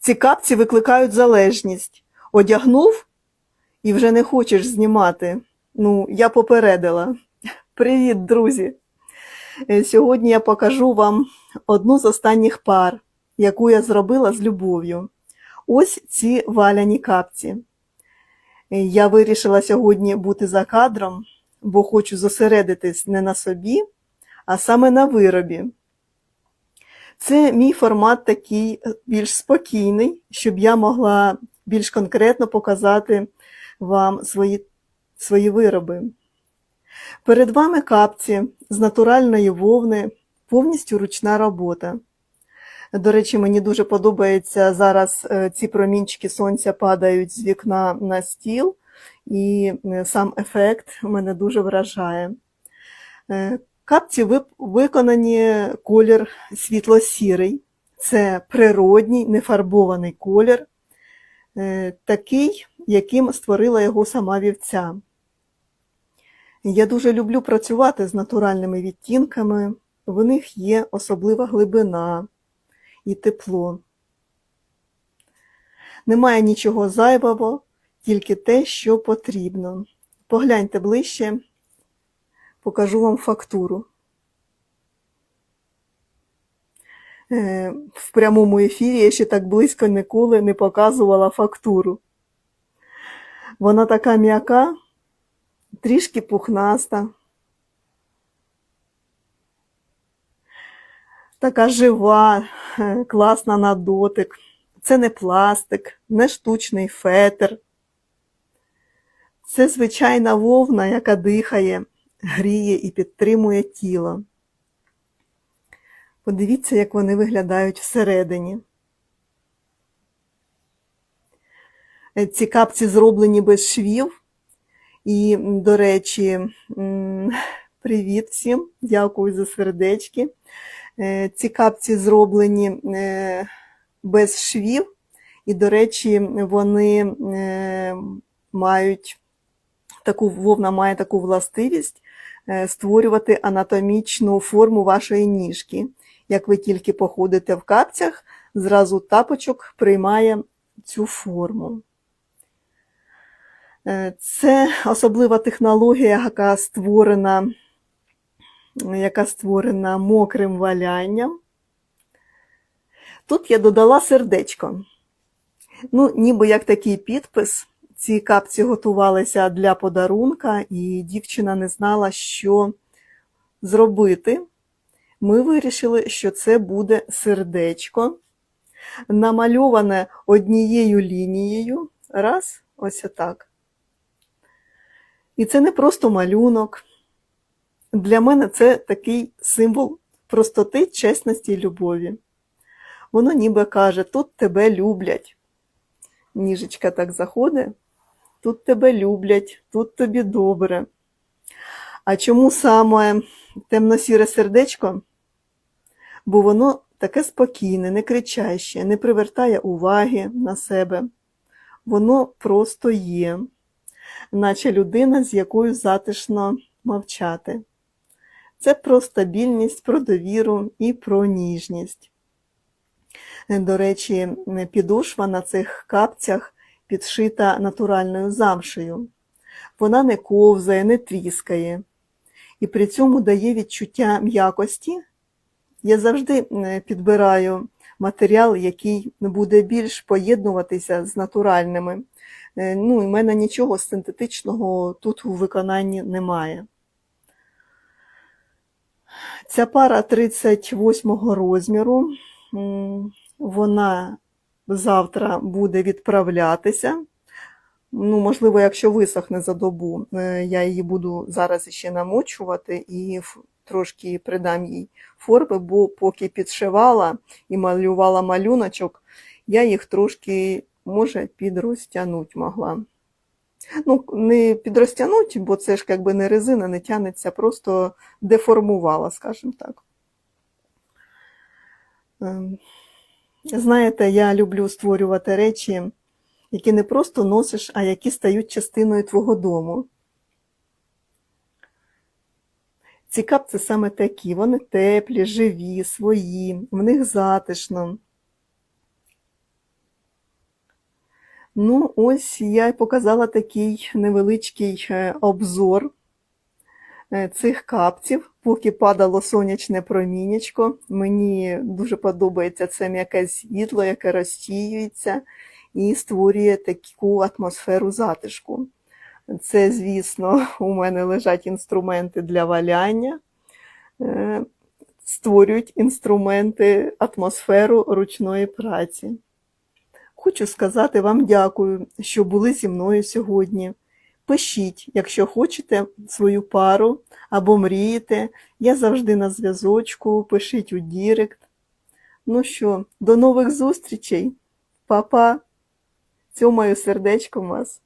Ці капці викликають залежність. Одягнув і вже не хочеш знімати. Ну, я попередила. Привіт, друзі! Е, Сьогодні я покажу вам одну з останніх пар, яку я зробила з любов'ю. Ось ці валяні капці. Е, Я вирішила сьогодні бути за кадром, бо хочу зосередитись не на собі, а саме на виробі. Це мій формат такий е, більш спокійний, щоб я могла більш конкретно показати вам свої, свої вироби. Перед вами капці з натуральної вовни, повністю ручна робота. До речі, мені дуже подобається зараз е, ці промінчики сонця падають з вікна на стіл, і е, сам ефект мене дуже вражає. Капці виконані колір світло-сірий. Це природній, нефарбований колір, е, такий, яким створила його сама вівця. Я дуже люблю працювати з натуральними відтінками, в них є особлива глибина і тепло. Немає нічого зайвого, тільки те, що потрібно. Погляньте ближче, покажу вам фактуру. Е, В прямому ефірі я ще так близько ніколи не показувала фактуру. Вона така м'яка, трішки пухнаста, така жива, е, класна на дотик. Це не пластик, не штучний фетр. Це звичайна вовна, яка дихає, гріє і підтримує тіло. Подивіться, як вони виглядають всередині. Е, Ці капці зроблені без швів. І, до речі, привіт всім, дякую за сердечки. Е, Ці капці зроблені е, без швів, і, до речі, вони мають таку вовна має таку властивість створювати анатомічну форму вашої ніжки. Як ви тільки походите в капцях, зразу тапочок приймає цю форму. Е, Це особлива технологія, яка створена, яка створена мокрим валянням. Тут я додала сердечко. Ну, ніби як такий підпис. Ці капці готувалися для подарунка, і дівчина не знала, що зробити. Ми вирішили, що це буде сердечко, намальоване однією лінією. Раз, ось отак. І це не просто малюнок. Для мене це такий символ простоти, чесності і любові. Воно ніби каже, тут тебе люблять. Ніжечка так заходить, тут тебе люблять, тут тобі добре. А чому саме темно-сіре сердечко? Бо воно таке спокійне, не кричаще, не привертає уваги на себе. Воно просто є, наче людина, з якою затишно мовчати. Це про стабільність, про довіру і про ніжність. До речі, підошва на цих капцях підшита натуральною замшею. Вона не ковзає, не тріскає, і при цьому дає відчуття м'якості. Я завжди підбираю матеріал, який буде більш поєднуватися з натуральними. Е, Ну, і в мене нічого синтетичного тут у виконанні немає. Ця пара 38 розміру. Вона завтра буде відправлятися. Ну, можливо, якщо висохне за добу, е, я її буду зараз ще намочувати і трошки придам їй форми, бо поки підшивала і малювала малюночок, я їх трошки, може, підрозтягнуть могла. Ну, не підрозтягнуть, бо це ж якби не резина, не тянеться, просто деформувала, скажімо так. Знаєте, я люблю створювати речі, які не просто носиш, а які стають частиною твого дому. Ці капці саме такі, вони теплі, живі, свої, в них затишно. Ну, ось я й показала такий невеличкий е, обзор цих капців, поки падало сонячне промінечко. Мені дуже подобається це м'яке світло, яке розсіюється і створює таку атмосферу затишку. Це, звісно, у мене лежать інструменти для валяння, е, створюють інструменти, атмосферу ручної праці. Хочу сказати вам дякую, що були зі мною сьогодні. Пишіть, якщо хочете свою пару або мрієте. Я завжди на зв'язочку, пишіть у Дірект. Ну що, до нових зустрічей. Па-па! Цьомаю сердечком вас.